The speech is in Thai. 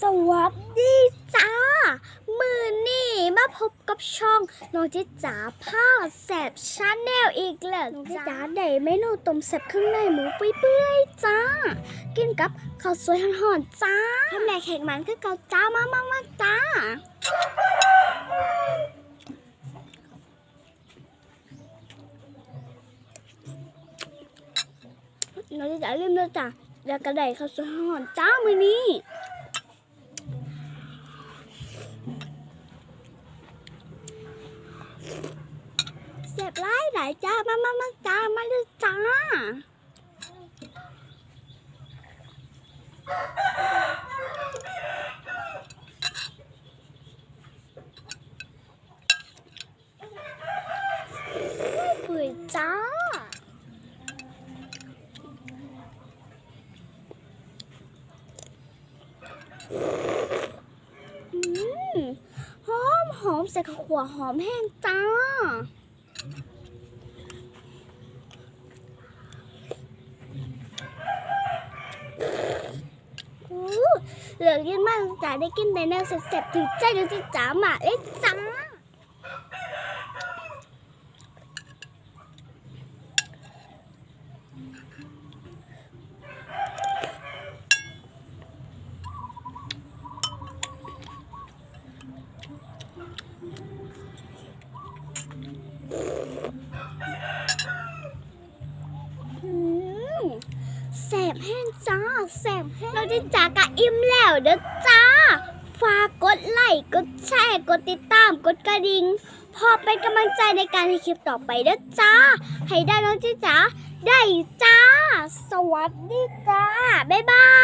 สวัสดีจ้า มือนี่มาพบกับช่องน้องเจ๊จ๋าผ้าแสบชาแนลอีกแล้วน้องเจ๊จ๋าได้เมนูต้มแสบเครื่องในหมูเปื่อยๆจ้า กินกับข้าวสวยห่อนๆจ้าทำแหนกแขกมันคือเกาจ้ามามากๆจ้า น้องเจ๊จ๋าลืมแล้วจ้าแล้วก็ได้ข้าวสวยห่อนๆจ้ามือนี้ เสียบไล่หลายจ้า มามามาจ้า มาเลยจ้า ปุ๋ยจ้าหอมหอมใส่ขวขัวหอมแห้งจ้า เหลือกินมากจ๋าได้กินในแนวเสร็จถึงใจดูจิจ๋าหมาเอ้ยจ้า แสบแห้งจ้าแสบแห้งเราจะจากกะอิ่มแล้วเด้อจ้า ฝากกดไลค์กดแชร์กดติดตามกดกระดิ่งพอเป็นกำลังใจในการให้คลิปต่อไปเด้อจ้า ให้ได้น้องจิจ๋าได้จ้า สวัสดีจ้า บ๊ายบาย